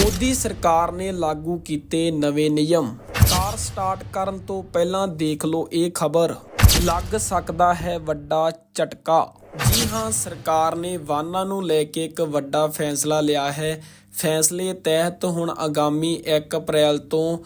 ਮੋਦੀ ਸਰਕਾਰ ਨੇ ਲਾਗੂ ਕੀਤੇ ਨਵੇਂ ਨਿਯਮ। ਕਾਰ ਸਟਾਰਟ ਕਰਨ ਤੋਂ ਪਹਿਲਾਂ ਦੇਖ ਲਓ ਇਹ ਖਬਰ। ਲੱਗ ਸਕਦਾ ਹੈ ਵੱਡਾ ਝਟਕਾ। ਜੀ ਹਾਂ, ਸਰਕਾਰ ਨੇ ਵਾਹਨਾਂ ਨੂੰ ਲੈ ਕੇ ਇੱਕ ਵੱਡਾ ਫੈਸਲਾ ਲਿਆ ਹੈ। ਫੈਸਲੇ ਤਹਿਤ ਹੁਣ ਆਗਾਮੀ 1 ਅਪ੍ਰੈਲ ਤੋਂ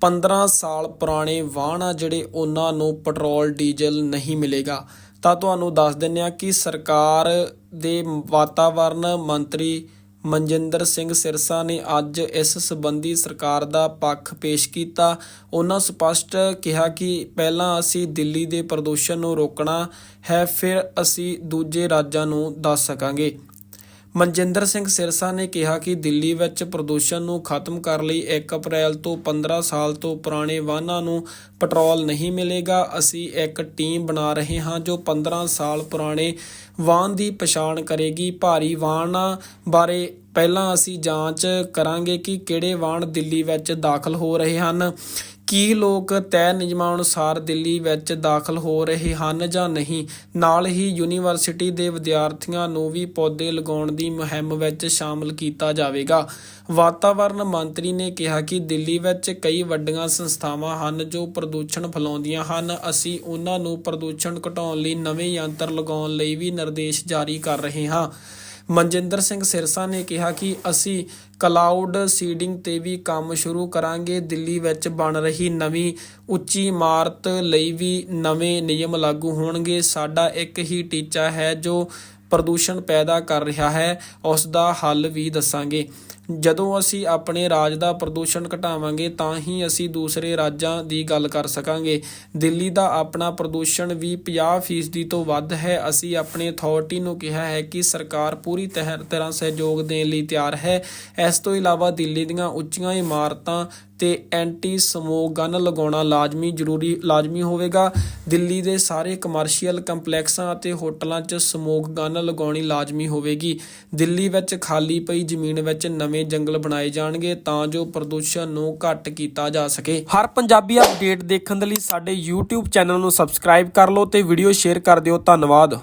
15 ਸਾਲ ਪੁਰਾਣੇ ਵਾਹਨ ਆ ਜਿਹੜੇ ਉਹਨਾਂ ਨੂੰ ਪੈਟਰੋਲ, ਡੀਜ਼ਲ ਨਹੀਂ ਮਿਲੇਗਾ। ਤਾਂ ਤੁਹਾਨੂੰ ਦੱਸ ਦਿੰਨੇ ਆ ਕਿ ਸਰਕਾਰ ਦੇ ਵਾਤਾਵਰਣ ਮੰਤਰੀ ਮਨਜਿੰਦਰ ਸਿੰਘ ਸਿਰਸਾ ਨੇ ਅੱਜ ਇਸ ਸੰਬੰਧੀ ਸਰਕਾਰ ਦਾ ਪੱਖ ਪੇਸ਼ ਕੀਤਾ। ਉਹਨਾਂ ਸਪਸ਼ਟ ਕਿਹਾ ਕਿ ਪਹਿਲਾਂ ਅਸੀਂ ਦਿੱਲੀ ਦੇ ਪ੍ਰਦੂਸ਼ਣ ਨੂੰ ਰੋਕਣਾ ਹੈ, ਫਿਰ ਅਸੀਂ ਦੂਜੇ ਰਾਜਾਂ ਨੂੰ ਦੱਸ ਸਕਾਂਗੇ। ਮਨਜਿੰਦਰ ਸਿੰਘ ਸਿਰਸਾ ਨੇ ਕਿਹਾ ਕਿ ਦਿੱਲੀ ਵਿੱਚ ਪ੍ਰਦੂਸ਼ਣ ਨੂੰ ਖਤਮ ਕਰਨ ਲਈ 1 ਅਪ੍ਰੈਲ ਤੋਂ 15 ਸਾਲ ਤੋਂ ਪੁਰਾਣੇ ਵਾਹਨਾਂ ਨੂੰ ਪੈਟਰੋਲ ਨਹੀਂ ਮਿਲੇਗਾ। ਅਸੀਂ ਇੱਕ ਟੀਮ ਬਣਾ ਰਹੇ ਹਾਂ ਜੋ 15 ਸਾਲ ਪੁਰਾਣੇ ਵਾਹਨ ਦੀ ਪਛਾਣ ਕਰੇਗੀ। ਭਾਰੀ ਵਾਹਨਾਂ ਬਾਰੇ ਪਹਿਲਾਂ ਅਸੀਂ ਜਾਂਚ ਕਰਾਂਗੇ ਕਿ ਕਿਹੜੇ ਵਾਹਨ ਦਿੱਲੀ ਵਿੱਚ ਦਾਖਲ ਹੋ ਰਹੇ ਹਨ। ਕੀ ਲੋਕ ਤੈਅ ਨਿਯਮਾਂ ਅਨੁਸਾਰ ਦਿੱਲੀ ਵਿੱਚ ਦਾਖਲ ਹੋ ਰਹੇ ਹਨ ਜਾਂ ਨਹੀਂ? ਨਾਲ ਹੀ ਯੂਨੀਵਰਸਿਟੀ ਦੇ ਵਿਦਿਆਰਥੀਆਂ ਨੂੰ ਵੀ ਪੌਦੇ ਲਗਾਉਣ ਦੀ ਮੁਹਿੰਮ ਵਿੱਚ ਸ਼ਾਮਲ ਕੀਤਾ ਜਾਵੇਗਾ। ਵਾਤਾਵਰਣ ਮੰਤਰੀ ਨੇ ਕਿਹਾ ਕਿ ਦਿੱਲੀ ਵਿੱਚ ਕਈ ਵੱਡੀਆਂ ਸੰਸਥਾਵਾਂ ਹਨ ਜੋ ਪ੍ਰਦੂਸ਼ਣ ਫੈਲਾਉਂਦੀਆਂ ਹਨ। ਅਸੀਂ ਉਹਨਾਂ ਨੂੰ ਪ੍ਰਦੂਸ਼ਣ ਘਟਾਉਣ ਲਈ ਨਵੇਂ ਯੰਤਰ ਲਗਾਉਣ ਲਈ ਵੀ ਨਿਰਦੇਸ਼ ਜਾਰੀ ਕਰ ਰਹੇ ਹਾਂ। ਮਨਜਿੰਦਰ ਸਿੰਘ ਸਿਰਸਾ ਨੇ ਕਿਹਾ ਕਿ ਅਸੀਂ ਕਲਾਉਡ ਸੀਡਿੰਗ ਤੇ ਵੀ ਕੰਮ ਸ਼ੁਰੂ ਕਰਾਂਗੇ। ਦਿੱਲੀ ਵਿੱਚ ਬਣ ਰਹੀ ਨਵੀਂ ਉੱਚੀ ਇਮਾਰਤ ਲਈ ਵੀ ਨਵੇਂ ਨਿਯਮ ਲਾਗੂ ਹੋਣਗੇ। ਸਾਡਾ ਇੱਕ ਹੀ ਟੀਚਾ ਹੈ ਜੋ ਪ੍ਰਦੂਸ਼ਣ ਪੈਦਾ ਕਰ ਰਿਹਾ ਹੈ ਉਸ ਦਾ ਹੱਲ ਵੀ ਦੱਸਾਂਗੇ। ਜਦੋਂ ਅਸੀਂ ਆਪਣੇ ਰਾਜ ਦਾ ਪ੍ਰਦੂਸ਼ਣ ਘਟਾਵਾਂਗੇ, ਤਾਂ ਹੀ ਅਸੀਂ ਦੂਸਰੇ ਰਾਜਾਂ ਦੀ ਗੱਲ ਕਰ ਸਕਾਂਗੇ। ਦਿੱਲੀ ਦਾ ਆਪਣਾ ਪ੍ਰਦੂਸ਼ਣ ਵੀ 50% ਤੋਂ ਵੱਧ ਹੈ। ਅਸੀਂ ਆਪਣੇ ਅਥਾਰਟੀ ਨੂੰ ਕਿਹਾ ਹੈ ਕਿ ਸਰਕਾਰ ਪੂਰੀ ਤਹਿ- ਤਰ੍ਹਾਂ ਸਹਿਯੋਗ ਦੇਣ ਲਈ ਤਿਆਰ ਹੈ। ਇਸ ਇਸ ਤੋਂ ਇਲਾਵਾ ਦਿੱਲੀ ਦੀਆਂ ਉੱਚੀਆਂ ਇਮਾਰਤਾਂ ਤੇ ਐਂਟੀ ਸਮੋਕ ਗਨ ਲਗਾਉਣਾ ਲਾਜ਼ਮੀ ਜ਼ਰੂਰੀ, ਲਾਜ਼ਮੀ ਹੋਵੇਗਾ। ਦਿੱਲੀ ਦੇ ਸਾਰੇ ਕਮਰਸ਼ੀਅਲ ਕੰਪਲੈਕਸਾਂ ਅਤੇ ਹੋਟਲਾਂ 'ਚ ਸਮੋਕ ਗਨ ਲਗਾਉਣੀ ਲਾਜ਼ਮੀ ਹੋਵੇਗੀ। ਦਿੱਲੀ ਵਿੱਚ ਖਾਲੀ ਪਈ ਜ਼ਮੀਨ ਵਿੱਚ ਨਵੇਂ ਜੰਗਲ ਬਣਾਏ ਜਾਣਗੇ ਤਾਂ ਜੋ ਪ੍ਰਦੂਸ਼ਣ ਨੂੰ ਘੱਟ ਕੀਤਾ ਜਾ ਸਕੇ। ਹਰ ਪੰਜਾਬੀ ਅਪਡੇਟ ਦੇਖਣ ਦੇ ਲਈ ਸਾਡੇ YouTube ਚੈਨਲ ਨੂੰ ਸਬਸਕ੍ਰਾਈਬ ਕਰ ਲਓ ਤੇ ਵੀਡੀਓ ਸ਼ੇਅਰ ਕਰ ਦਿਓ। ਧੰਨਵਾਦ।